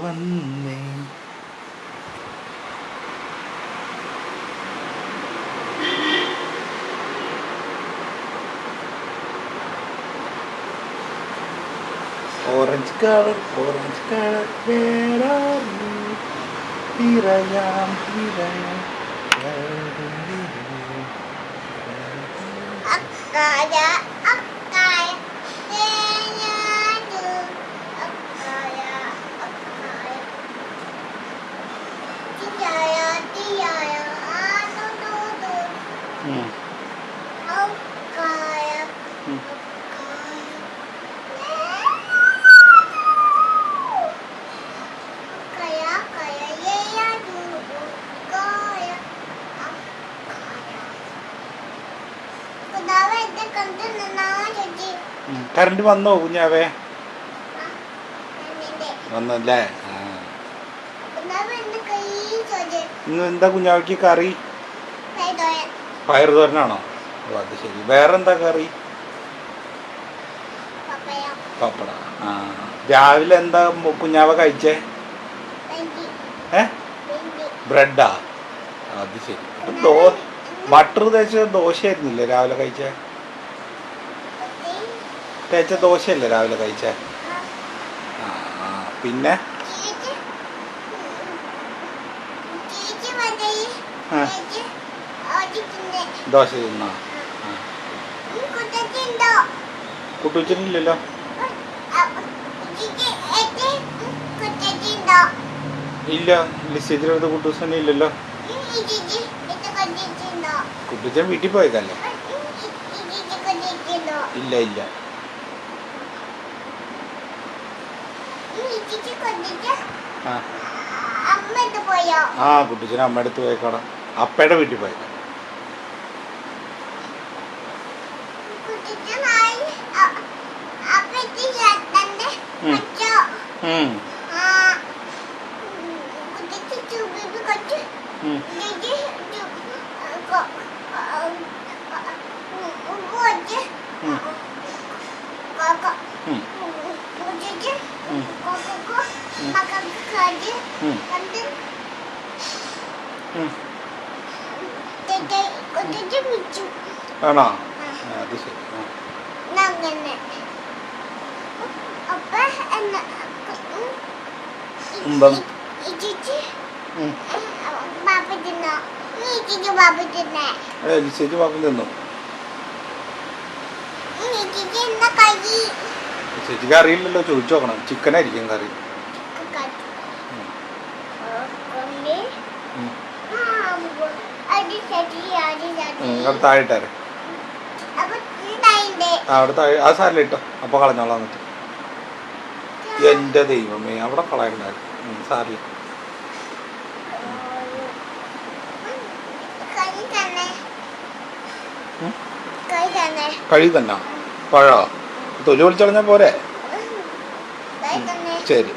Orange color, orange color, where are you? Here I am, here I am. Current വന്നോ കുഞ്ഞാവേ? വന്നല്ലേ? ഇന്ന് എന്താ കുഞ്ഞാവയ്ക്ക് കറി? പയർ തോരനാണോ? ഓ അത് ശരി. വേറെന്താ കറി? പപ്പട. ആ. രാവിലെ എന്താ കുഞ്ഞാവ കഴിച്ചേ? ഏ? ബ്രെഡാ? അത് ശരി. ദോ ബട്ടർ തേച്ച ദോശയായിരുന്നില്ലേ രാവിലെ കഴിച്ചേ? തേച്ച ദോശയല്ലേ രാവിലെ കഴിച്ചേ? ആ. പിന്നെ? ആ. ദോശ തിന്നാ ഇല്ല ലിസ്റ്റേജിലടുത്ത് കുട്ടൂസനെ ഇല്ലല്ലോ കുട്ടുച്ചൻ വീട്ടിൽ പോയതല്ലേ? ഇല്ല ഇല്ല. ആ. കുട്ടിച്ചൻ അമ്മ അടുത്ത് പോയേക്കാടാ അപ്പയുടെ വീട്ടിൽ പോയേക്കാം ആണോ? അത് ശരി. ആ. അങ്ങനെ അപ്പ എന്ന ഉമ്പം. ചേച്ചി ഉം. ബാപ്പ തിന്നോ? നീ ചേച്ചി ബാപ്പ തിന്നേ. ഏ ലിസ്റ്റേജ് വാക്കും തിന്നു. നീ ചേച്ചി എന്ന കൈ ലിസ്റ്റേജിക്ക് അറിയില്ലല്ലോ ചോദിച്ചു നോക്കണം. ചിക്കൻ ആയിരിക്കും കറി. ഉം. ഉം. ഉണ്ടായിണ്ടേ ആ സാരിൽ ഇട്ടോ. അപ്പോൾ കളഞ്ഞോളാം എന്നിട്ട്. എന്റെ ദൈവമേ അവിടെ കളയണ്ടായിരുന്നു. തന്നെ കഴി തന്നെ പഴോ? തൊലി വിളിച്ചളഞ്ഞ പോരെ? ശരി.